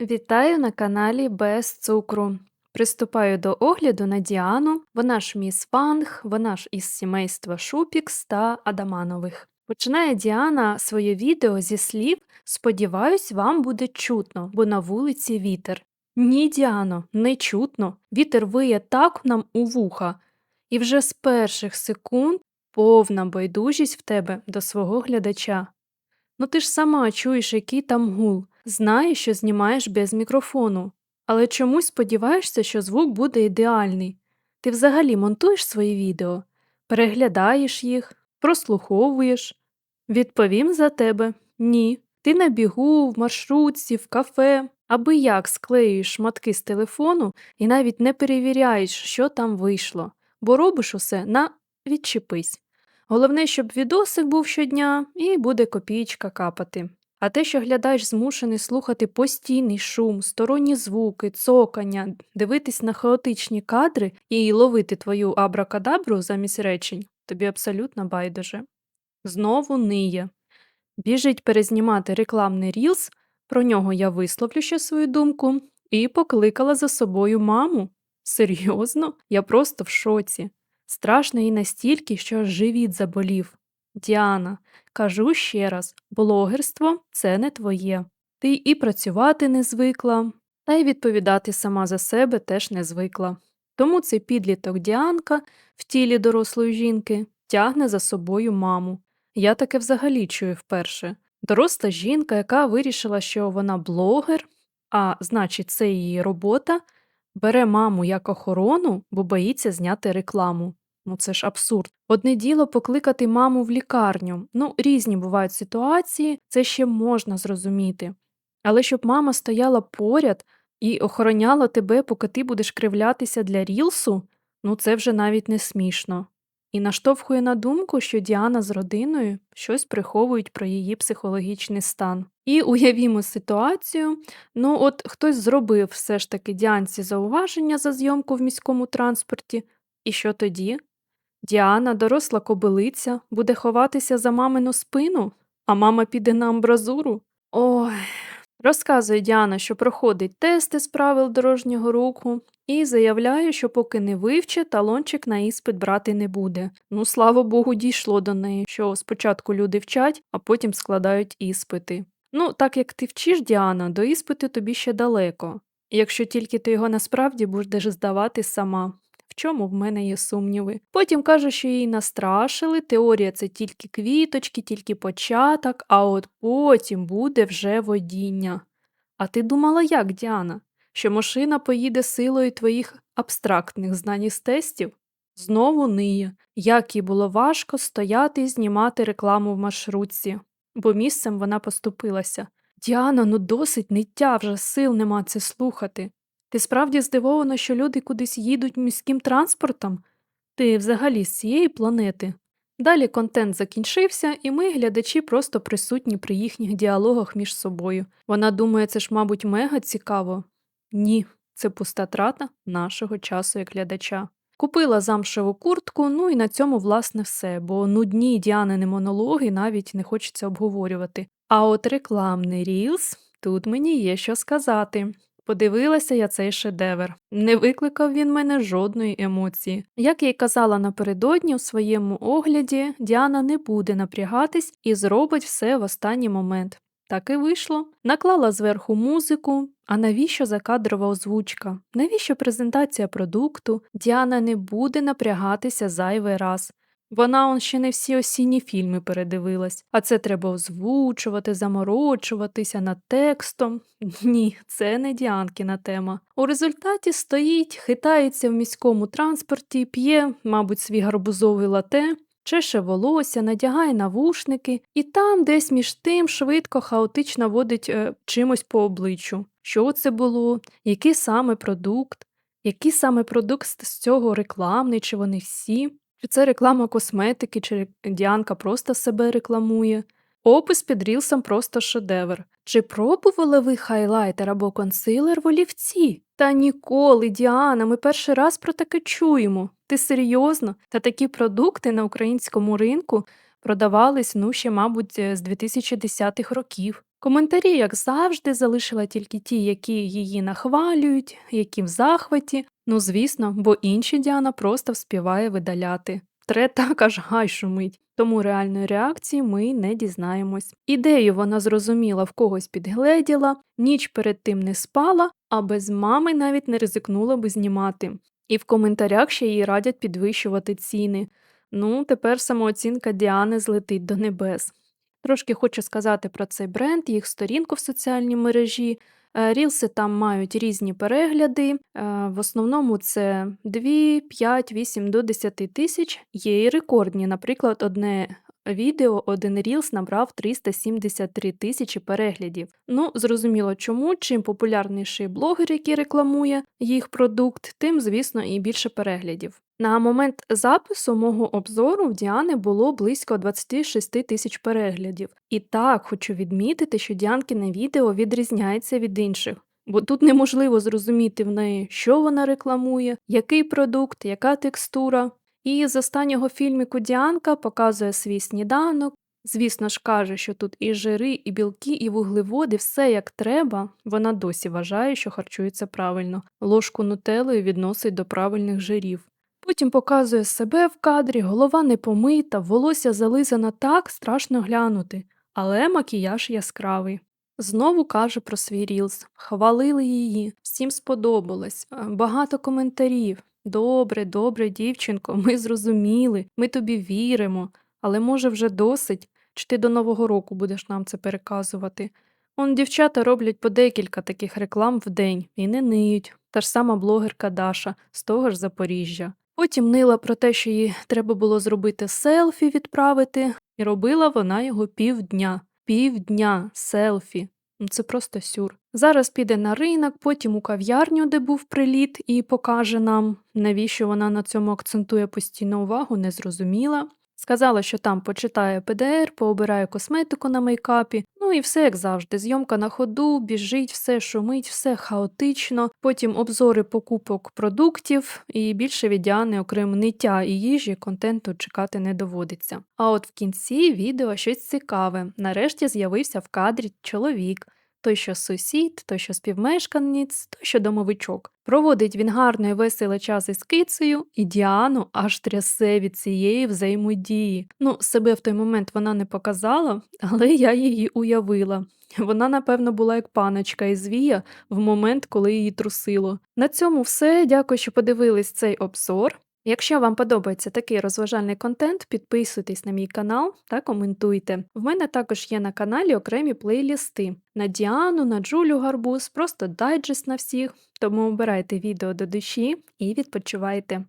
Вітаю на каналі Без цукру. Приступаю до огляду на Діану. Вона ж міс Ванг, вона ж із сімейства Шупікс та Адаманових. Починає Діана своє відео зі слів Сподіваюсь, вам буде чутно, бо на вулиці вітер. Ні, Діано, не чутно. Вітер виє так нам у вуха. І вже з перших секунд повна байдужість в тебе до свого глядача. Ну ти ж сама чуєш, який там гул, знаєш, що знімаєш без мікрофону, але чомусь сподіваєшся, що звук буде ідеальний. Ти взагалі монтуєш свої відео, переглядаєш їх, прослуховуєш. Відповім за тебе ні. Ти на бігу, в маршрутці, в кафе, аби як склеюєш шматки з телефону і навіть не перевіряєш, що там вийшло, бо робиш усе на відчепись. Головне, щоб відосик був щодня і буде копієчка капати. А те, що глядач змушений слухати постійний шум, сторонні звуки, цокання, дивитись на хаотичні кадри і ловити твою абракадабру замість речень, тобі абсолютно байдуже. Знову ниє. Біжить перезнімати рекламний рілс, про нього я висловлю ще свою думку, і покликала за собою маму. Серйозно? Я просто в шоці. Страшно і настільки, що живіт заболів. Діана, кажу ще раз, блогерство це не твоє. Ти і працювати не звикла, та й відповідати сама за себе теж не звикла. Тому цей підліток Діанка в тілі дорослої жінки тягне за собою маму. Я таке взагалі чую вперше. Доросла жінка, яка вирішила, що вона блогер, а значить, це її робота, бере маму як охорону, бо боїться зняти рекламу. Ну це ж абсурд. Одне діло покликати маму в лікарню. Ну, різні бувають ситуації, це ще можна зрозуміти. Але щоб мама стояла поряд і охороняла тебе, поки ти будеш кривлятися для рілсу, ну це вже навіть не смішно. І наштовхує на думку, що Діана з родиною щось приховують про її психологічний стан. І уявімо ситуацію: ну, от хтось зробив все ж таки Діанці зауваження за зйомку в міському транспорті, і що тоді? Діана, доросла кобилиця, буде ховатися за мамину спину, а мама піде на амбразуру. Ой. Розказує Діана, що проходить тести з правил дорожнього руху, і заявляє, що поки не вивче, талончик на іспит брати не буде. Ну, слава Богу, дійшло до неї, що спочатку люди вчать, а потім складають іспити. Ну, так як ти вчиш, Діана, до іспиту тобі ще далеко, якщо тільки ти його насправді будеш здавати сама. В чому в мене є сумніви? Потім каже, що її настрашили, теорія це тільки квіточки, тільки початок, а от потім буде вже водіння. А ти думала як, Діана? Що машина поїде силою твоїх абстрактних знань із тестів? Знову ниє, як їй було важко стояти і знімати рекламу в маршрутці, бо місцем вона поступилася. Діана, ну досить ниття, вже сил нема це слухати. Ти справді здивована, що люди кудись їдуть міським транспортом? Ти взагалі з цієї планети? Далі контент закінчився, і ми, глядачі, просто присутні при їхніх діалогах між собою. Вона думає, це ж, мабуть, мега цікаво. Ні, це пуста трата нашого часу як глядача. Купила замшеву куртку, ну і на цьому, власне, все, бо нудні діанини монологи навіть не хочеться обговорювати. А от рекламний рілс тут мені є що сказати. Подивилася я цей шедевр. Не викликав він мене жодної емоції. Як я й казала напередодні у своєму огляді, Діана не буде напрягатись і зробить все в останній момент. Так і вийшло. Наклала зверху музику. А навіщо закадрова озвучка? Навіщо презентація продукту? Діана не буде напрягатися зайвий раз. Вона он ще не всі осінні фільми передивилась, а це треба озвучувати, заморочуватися над текстом. Ні, це не Діанкіна тема. У результаті стоїть, хитається в міському транспорті, п'є, мабуть, свій гарбузовий лате, чеше волосся, надягає навушники, і там, десь між тим, швидко, хаотично водить е, чимось по обличчю. Що це було, який саме продукт, який саме продукт з цього рекламний, чи вони всі. Чи це реклама косметики, чи Діанка просто себе рекламує? Опис під рілсом просто шедевр. Чи пробували ви хайлайтер або консилер в олівці? Та ніколи, Діана, ми перший раз про таке чуємо. Ти серйозно? Та такі продукти на українському ринку продавались, ну ще, мабуть, з 2010-х років. Коментарі, як завжди, залишила тільки ті, які її нахвалюють, які в захваті. Ну, звісно, бо інші Діана просто вспіває видаляти. Тре так аж гай шумить, тому реальної реакції ми не дізнаємось. Ідею вона зрозуміла, в когось підгледіла, ніч перед тим не спала, а без мами навіть не ризикнула би знімати. І в коментарях ще їй радять підвищувати ціни. Ну, тепер самооцінка Діани злетить до небес. Трошки хочу сказати про цей бренд, їх сторінку в соціальній мережі. Е, Рілси там мають різні перегляди. е, В основному це 2, 5, 8 до 10 тисяч. Є і рекордні. Наприклад, одне відео, один рілс набрав 373 тисячі переглядів. Ну, зрозуміло чому. Чим популярніший блогер, який рекламує їх продукт, тим, звісно, і більше переглядів. На момент запису мого обзору в Діани було близько 26 тисяч переглядів. І так хочу відмітити, що Діанкине відео відрізняється від інших. Бо тут неможливо зрозуміти в неї, що вона рекламує, який продукт, яка текстура. І з останнього фільміку Діанка показує свій сніданок. Звісно ж, каже, що тут і жири, і білки, і вуглеводи, все як треба. Вона досі вважає, що харчується правильно. Ложку нутелою відносить до правильних жирів. Потім показує себе в кадрі, голова не помита, волосся зализано так, страшно глянути, але макіяж яскравий. Знову каже про свій рілс. Хвалили її, всім сподобалось, е, багато коментарів. Добре, добре, дівчинко, ми зрозуміли, ми тобі віримо, але може вже досить, чи ти до Нового року будеш нам це переказувати. Он дівчата роблять по декілька таких реклам в день і не ниють. Та ж сама блогерка Даша з того ж Запоріжжя. Потім нила про те, що їй треба було зробити селфі відправити, і робила вона його півдня. Півдня селфі. Ну, Це просто сюр. Зараз піде на ринок, потім у кав'ярню, де був приліт, і покаже нам, навіщо вона на цьому акцентує постійну увагу, не зрозуміла. Сказала, що там почитає ПДР, пообирає косметику на мейкапі. Ну і все як завжди. Зйомка на ходу, біжить, все шумить, все хаотично. Потім обзори покупок продуктів, і більше від Діани, окрім ниття і їжі, контенту чекати не доводиться. А от в кінці відео щось цікаве. Нарешті з'явився в кадрі чоловік. Той, що сусід, той, що співмешканець, той, що домовичок. Проводить він гарно і веселий час із кицею, і Діану аж трясе від цієї взаємодії. Ну, себе в той момент вона не показала, але я її уявила. Вона, напевно, була як паночка із Вія в момент, коли її трусило. На цьому все. Дякую, що подивились цей обзор. Якщо вам подобається такий розважальний контент, підписуйтесь на мій канал та коментуйте. В мене також є на каналі окремі плейлісти на Діану, на Джулю Гарбуз, просто дайджест на всіх. Тому обирайте відео до душі і відпочивайте.